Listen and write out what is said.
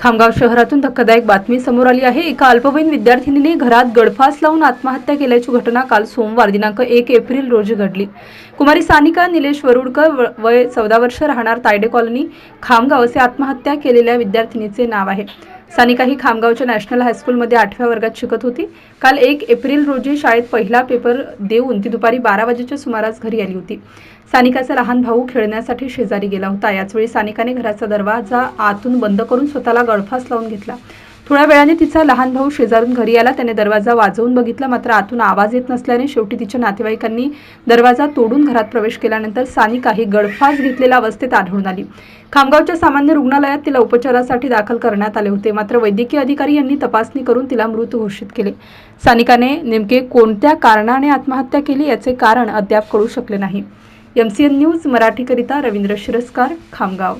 खामगाव शहरातून धक्कादायक बातमी समोर आली आहे. एका अल्पवयीन विद्यार्थिनीने घरात गडफास लावून आत्महत्या केल्याची घटना काल सोमवार दिनांक एक एप्रिल रोजी घडली. कुमारी सानिका निलेश वरुडकर व- वय चौदा वर्ष राहणार तायडे कॉलनी खामगाव असे आत्महत्या केलेल्या विद्यार्थिनीचे नाव आहे. सानिका ही खामगावच्या नॅशनल हायस्कूलमध्ये आठव्या वर्गात शिकत होती. काल एक एप्रिल रोजी शाळेत पहिला पेपर देऊन ती दुपारी बारा वाजेच्या सुमारास घरी आली होती. सानिकाचा लहान भाऊ खेळण्यासाठी शेजारी गेला होता. याचवेळी सानिकाने घराचा दरवाजा आतून बंद करून स्वतःला गळफास लावून घेतला. थोड्या वेळाने तिचा लहान भाऊ शेजारून घरी आला. त्याने दरवाजा वाजवून बघितला. मात्र आतून आवाज येत नसल्याने शेवटी तिच्या नातेवाईकांनी दरवाजा तोडून घरात प्रवेश केल्यानंतर सानिका ही गळफास घेतलेल्या अवस्थेत आढळून आली. खामगावच्या सामान्य रुग्णालयात तिला उपचारासाठी दाखल करण्यात आले होते. मात्र वैद्यकीय अधिकारी यांनी तपासणी करून तिला मृत घोषित केले. सानिकाने नेमके कोणत्या कारणाने आत्महत्या केली याचे कारण अद्याप कळू शकले नाही. एमसीएन न्यूज मराठीकरिता रवींद्र शिरस्कार खामगाव.